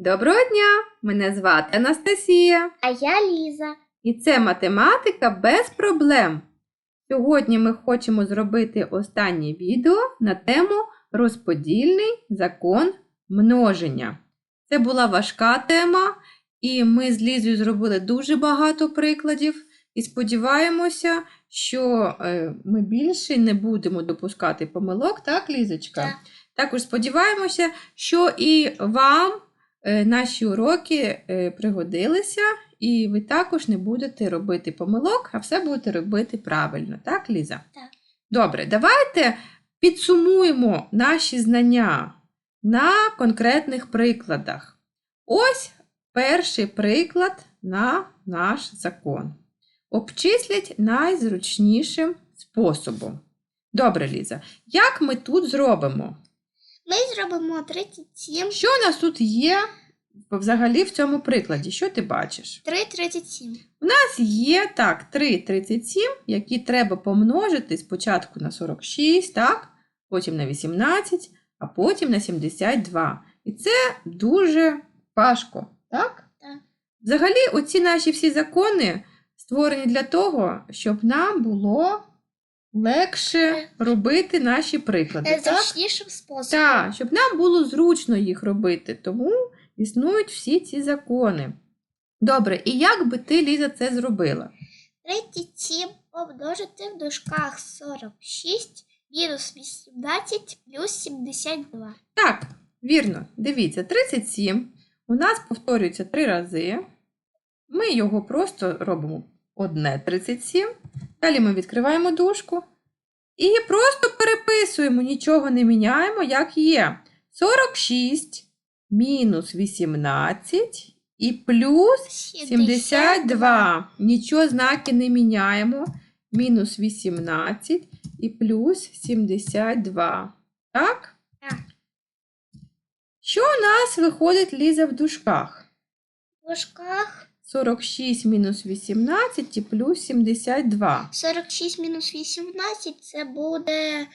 Доброго дня! Мене звати Анастасія, А я Ліза. і це математика без проблем. Сьогодні ми хочемо зробити останнє відео на тему розподільний закон множення. Це була важка тема, і ми з Лізою зробили дуже багато прикладів. І сподіваємося, що е, ми більше не будемо допускати помилок, так, Лізочка? Так. Також сподіваємося, що і вам наші уроки е, пригодилися, і ви також не будете робити помилок, а все будете робити правильно, так, Ліза? Так. Добре, давайте підсумуємо наші знання на конкретних прикладах. Ось перший приклад на наш закон. Обчислять найзручнішим способом. Добре, Ліза, як ми тут зробимо? Ми зробимо 37, Що у нас тут є взагалі в цьому прикладі? Що ти бачиш? 3, 37. У нас є так, 3,37, які треба помножити спочатку на 46, так? потім на 18, а потім на 72. І це дуже важко, так? Так. Взагалі, оці наші всі закони створені для того, щоб нам було легше робити наші приклади. Так? Найзручнішим способом. Так, щоб нам було зручно їх робити, тому існують всі ці закони. Добре, і як би ти, Ліза, це зробила? 37 помножити в дужках 46 мінус 18 плюс 72. Так, вірно, дивіться, 37 у нас повторюється три рази. Ми його просто робимо одне 37. Далі ми відкриваємо дужку і просто переписуємо, нічого не міняємо, як є. 46 мінус 18 і плюс 72. Нічого знаки не міняємо. Мінус 18 і плюс 72. Так? Так. Що у нас виходить Ліза в дужках? В дужках 46 мінус 18 і плюс 72. 46 мінус 18 це буде.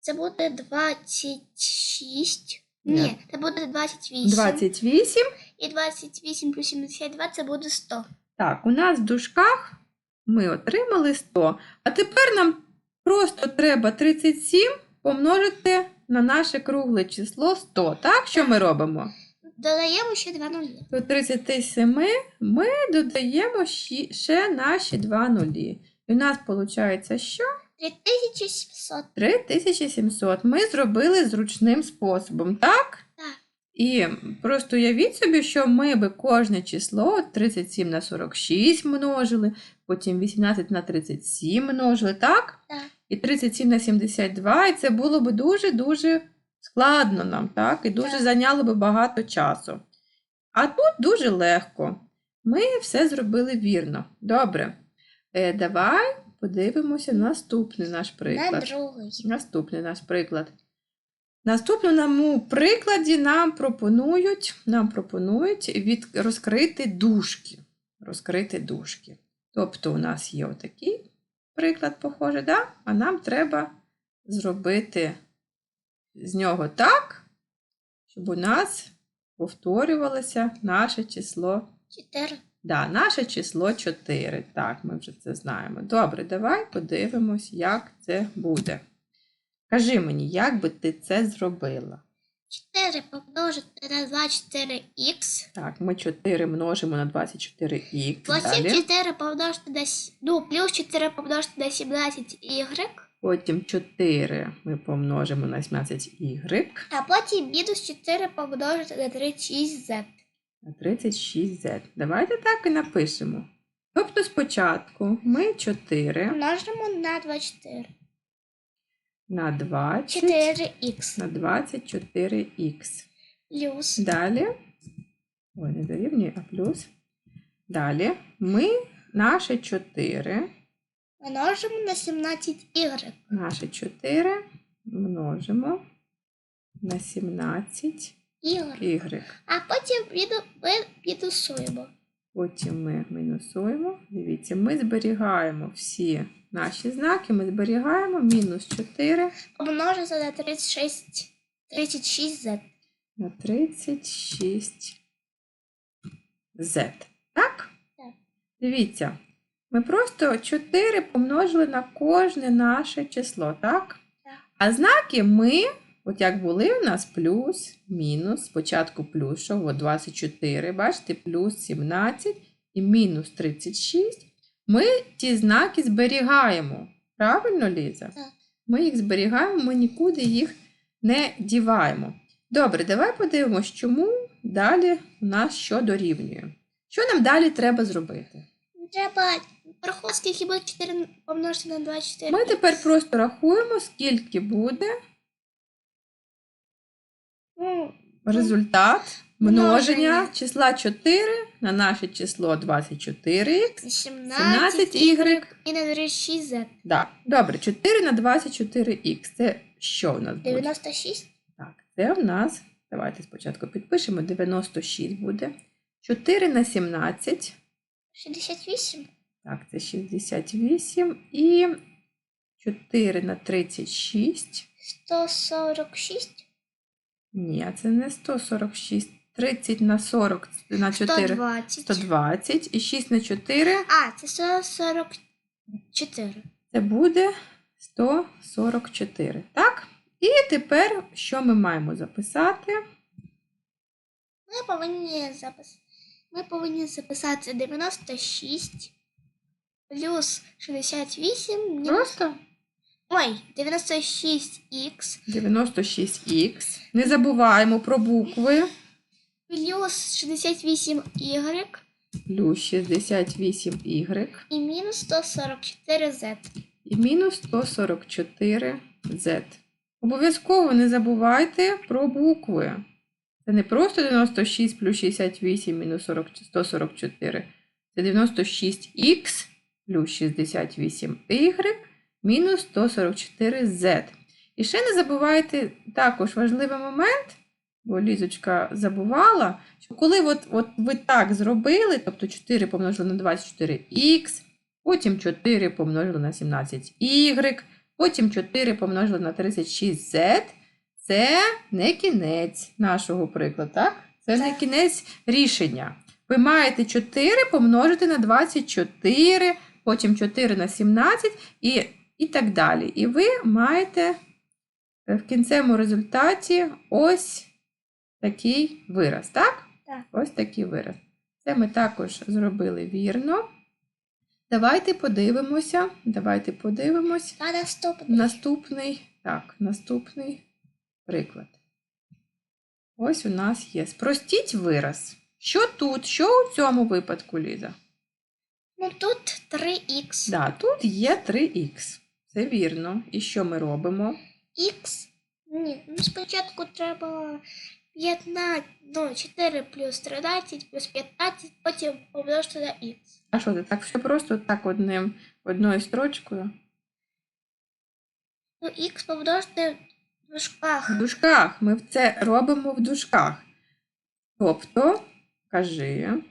Це буде 26. Ні. Це буде 28. 28. І 28 плюс 72 це буде 100. Так, у нас в дужках ми отримали 100. А тепер нам просто треба 37 помножити на наше кругле число 100. Так, що ми робимо? Додаємо ще 2 нулі. До 37 ми додаємо ще наші два нулі. І у нас виходить що? 3700. 3700. Ми зробили зручним способом, так? Так. І просто уявіть собі, що ми би кожне число 37 на 46 множили, потім 18 на 37 множили, так? Так. І 37 на 72, і це було б дуже-дуже складно нам, так? І дуже зайняло би багато часу. А тут дуже легко. Ми все зробили вірно. Добре. Е, давай подивимося наступний наш приклад. На другий. Наступний наш приклад. Наступному прикладі нам пропонують, нам пропонують від, розкрити дужки. Розкрити дужки. Тобто у нас є отакий приклад, похоже, да? а нам треба зробити з нього так, щоб у нас повторювалося наше число 4. Да, наше число 4. Так, ми вже це знаємо. Добре, давай подивимось, як це буде. Кажи мені, як би ти це зробила? 4 помножити на 24х. Так, ми 4 множимо на 24х. Потім Далі. 4 помножити на с- ну, плюс 4 помножити на 17y. Потім 4 ми помножимо на 17y А потім мінус 4 помножити на 36z. на 36z. Давайте так і напишемо. Тобто спочатку ми 4 Множимо на 24. на 20 4х. на 24х. Плюс Далі. Ой, не дорівнює, а плюс. Далі ми наше 4. Множимо на 17y. Наше 4 множимо на 17 Y. y. А потім ми мінусуємо. Потім ми мінусуємо. Дивіться, ми зберігаємо всі наші знаки, ми зберігаємо мінус 4 Помножити на 36, 36z. на 36 z. Так? Так. Дивіться, ми просто 4 помножили на кожне наше число, так? А знаки ми, от як були у нас плюс, мінус, спочатку плюс, що от 24, бачите, плюс 17 і мінус 36. Ми ті знаки зберігаємо. Правильно, Ліза? Так. Ми їх зберігаємо, ми нікуди їх не діваємо. Добре, давай подивимось, чому далі у нас що дорівнює. Що нам далі треба зробити? Треба скільки буде 4 помножити на 24. Ми тепер просто рахуємо, скільки буде Ну, результат множення Множення. числа 4 на наше число 24х. 17 y. і на 36 z. Да. Добре, 4 на 24х. Це що у нас буде? 96. Так, це в нас. Давайте спочатку підпишемо. 96 буде. 4 на 17. 68. Так, це 68. І 4 на 36. 146. Ні, це не 146. 30 на 40 на 4. 120. 120. І 6 на 4 А, це 144. це буде 144. Так? І тепер що ми маємо записати? Ми повинні запис... Ми повинні записати 96 плюс 68 мінус... Просто Ой, 96х 96х. Не забуваємо про букви. плюс 68y Плюс 68y і мінус 144z. і мінус 144z. Обов'язково не забувайте про букви. Це не просто 96 плюс 68 мінус 40 144. Це 96х плюс 68y мінус 144z. І ще не забувайте також важливий момент, бо Лізочка забувала, що коли от, от ви так зробили, тобто 4 помножили на 24х, потім 4 помножили на 17y, потім 4 помножили на 36z, це не кінець нашого прикладу, так? Це не кінець рішення. Ви маєте 4 помножити на 24, потім 4 на 17 і, і так далі. І ви маєте е, в кінцевому результаті ось такий вираз, так? Так. Ось такий вираз. Це ми також зробили вірно. Давайте подивимося. Давайте подивимось. А наступний. Наступний, так, наступний приклад. Ось у нас є. Спростіть вираз. Що тут? Що у цьому випадку, Ліза? Ну тут 3х. Да, тут є 3х. Це вірно. І що ми робимо? Х. Ні, ну спочатку треба 15, ну 4 плюс 13 плюс 15, потім помножити на х. А що це? Так все просто так одним, одною строчкою? Ну, х помножити в дужках. В дужках. Ми це робимо в дужках. Тобто, кажи.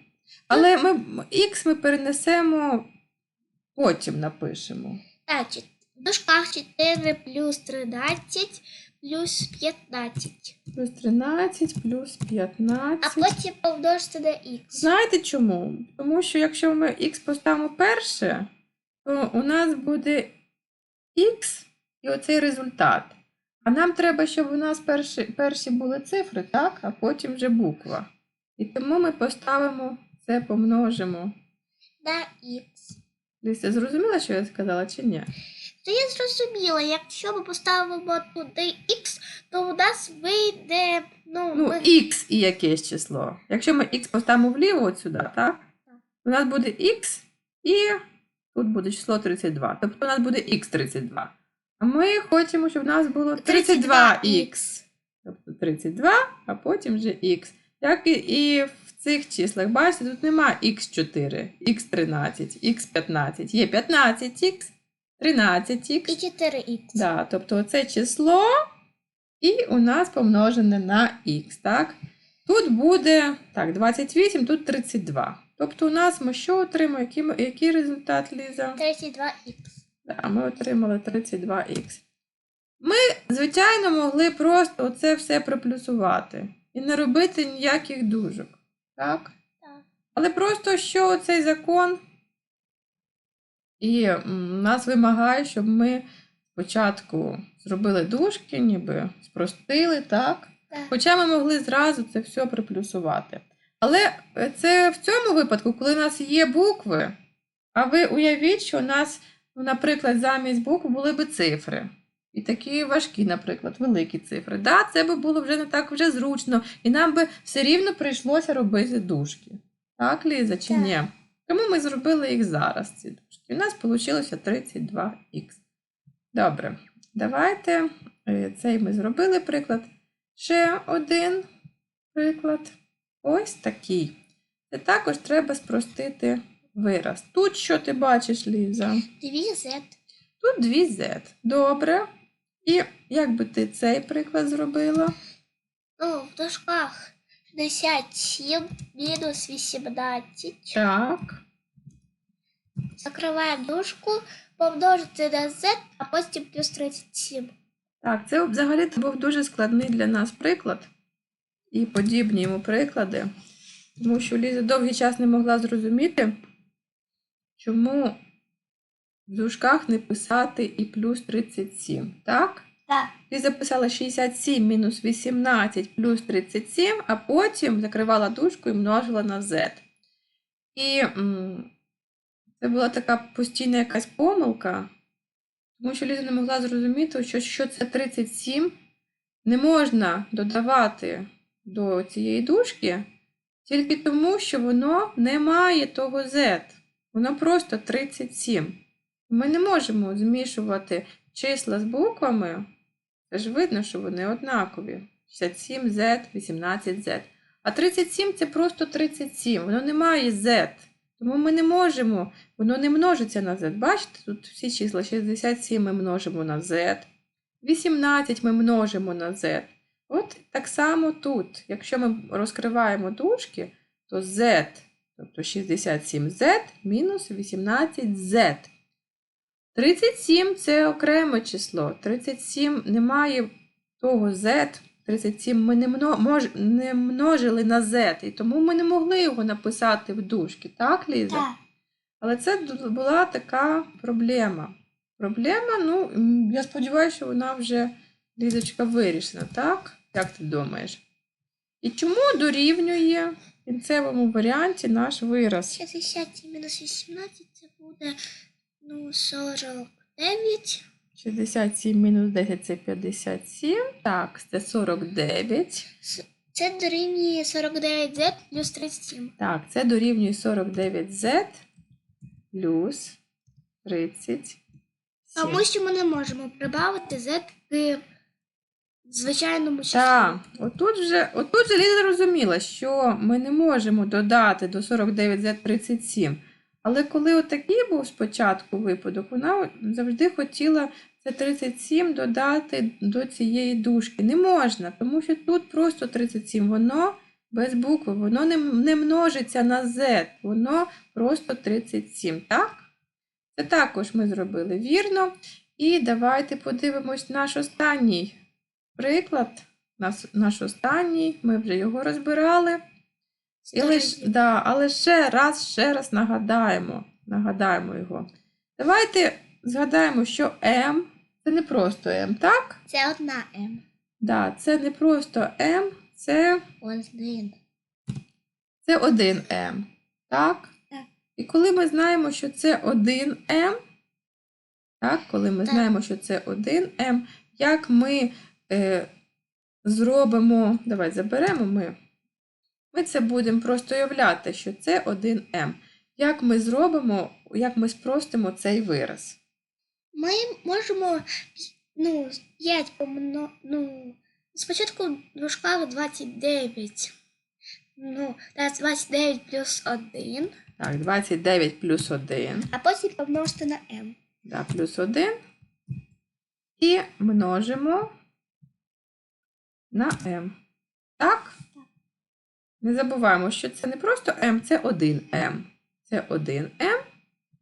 Але ми х ми перенесемо, потім напишемо. Так, в дужках 4 плюс 13 плюс 15. Плюс 13, плюс 15. А потім помножити на х. Знаєте чому? Тому що якщо ми х поставимо перше, то у нас буде х і оцей результат. А нам треба, щоб у нас перші, перші були цифри, так? а потім вже буква. І тому ми поставимо це помножимо. На х. Ліся, зрозуміла, що я сказала, чи ні? То я зрозуміла, якщо ми поставимо туди х, то у нас вийде, ну, Ну, ми- х і якесь число. Якщо ми х поставимо вліво от сюди, так? Так. У нас буде х і тут буде число 32. Тобто у нас буде х32. А ми хочемо, щоб у нас було 32х. Тобто 32, а потім вже х. Як і, в цих числах, бачите, тут нема х4, х13, х15. Є 15х, 13х. і 4х. Да, тобто це число і у нас помножене на х, так? Тут буде так, 28, тут 32. Тобто у нас ми що отримаємо? Який, який результат, Ліза? 32х. Да, ми отримали 32х. Ми, звичайно, могли просто оце все приплюсувати і не робити ніяких дужок. Так? Так. Але просто що цей закон і нас вимагає, щоб ми спочатку зробили дужки, ніби спростили, так? Так. Хоча ми могли зразу це все приплюсувати. Але е, це в цьому випадку, коли у нас є букви, а ви уявіть, що у нас, ну, наприклад, замість букв були би цифри. І такі важкі, наприклад, великі цифри. Да, це би було вже не так вже зручно, і нам би все рівно прийшлося робити дужки. Так, Ліза, чи Так. ні? Тому ми зробили їх зараз, ці дужки. У нас вийшло 32х. Добре, давайте е, цей ми зробили приклад. Ще один приклад. Ось такий. Це також треба спростити вираз. Тут що ти бачиш, Ліза? Дві Z. Тут 2 z. Добре. І як би ти цей приклад зробила? Ну, в дужках 67 мінус 18. Так. Закриваємо дужку, помножити на Z, а потім плюс 37. Так, це взагалі був дуже складний для нас приклад і подібні йому приклади, тому що Ліза довгий час не могла зрозуміти, чому в дужках не писати і плюс 37. Так? Так. Ти записала 67 мінус 18 плюс 37, а потім закривала дужку і множила на z. І м, це була така постійна якась помилка, тому що Ліза не могла зрозуміти, що, що це 37 не можна додавати до цієї дужки тільки тому, що воно не має того z. Воно просто 37. Ми не можемо змішувати числа з буквами. Це ж видно, що вони однакові. 67Z, 18Z. А 37 це просто 37, воно не має Z. Тому ми не можемо, воно не множиться на Z. Бачите, тут всі числа 67 ми множимо на Z, 18 ми множимо на Z. От так само тут. Якщо ми розкриваємо дужки, то Z, тобто 67Z мінус 18Z. 37 це окреме число. 37 немає того z. 37 ми не, мно, мож, не множили на z, і тому ми не могли його написати в дужки, так, Ліза? Так. Але це була така проблема. Проблема, ну, я сподіваюся, що вона вже, Лізочка, вирішена, так? Як ти думаєш? І чому дорівнює в кінцевому варіанті наш вираз? 67 мінус 18 це буде ну, 49. 67 мінус 10 це 57. Так, це 49. Це дорівнює 49Z плюс 37. Так, це дорівнює 49z плюс 37. Тому що ми не можемо прибавити Z к звичайному числу. Так, отут вже, отут же Ліза зрозуміла, що ми не можемо додати до 49z 37. Але коли отакий був спочатку випадок, вона завжди хотіла це 37 додати до цієї дужки. Не можна, тому що тут просто 37, воно без букви, воно не, не множиться на z, воно просто 37, так? Це також ми зробили вірно. І давайте подивимось наш останній приклад. Наш, останній, ми вже його розбирали. І лиш, да, але ще раз, ще раз нагадаємо, нагадаємо його. Давайте згадаємо, що М це не просто М, так? Це одна М. Да, це не просто М, це, Один. це один М. Так? Так. І коли ми знаємо, що це один М, так, коли ми Так. знаємо, що це один М, як ми е, зробимо, давай заберемо ми. Ми це будемо просто уявляти, що це 1М. Як ми зробимо, як ми спростимо цей вираз? Ми можемо ну, 5 помно... ну, спочатку в дужках 29. Ну, that's 29 плюс 1, Так, 29 плюс 1, а потім помножити на m. да, плюс 1. І множимо на m. Так? Не забуваємо, що це не просто m, це 1m. Це 1m.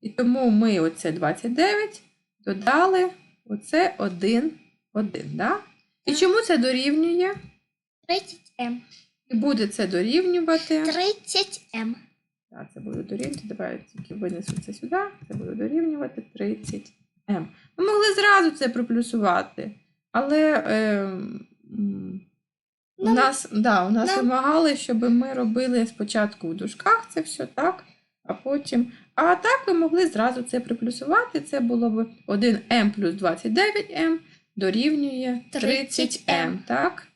І тому ми оце 29 додали оце 1, 1, да? І чому це дорівнює? 30m. І буде це дорівнювати 30m. Так, це буде дорівнювати. Давай тільки винесу це сюди. Це буде дорівнювати 30М. Ми могли зразу це приплюсувати, але е, м, у Нам- нас, да, у нас нам- вимагали, щоб ми робили спочатку в дужках це все так, а потім. А так ви могли зразу це приплюсувати. Це було б 1М плюс 29М дорівнює 30М. 30М. Так?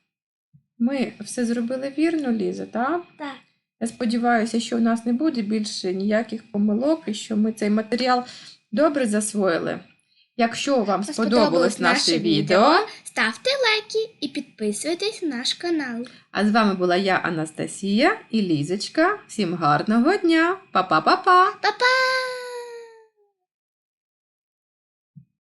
Ми все зробили вірно, Ліза, так? Так. Я сподіваюся, що у нас не буде більше ніяких помилок і що ми цей матеріал добре засвоїли. Якщо вам сподобалось наше відео, ставте лайки і підписуйтесь на наш канал. а з вами була я, Анастасія і Лізочка. Всім гарного дня! Па-па-па-па! Па-па!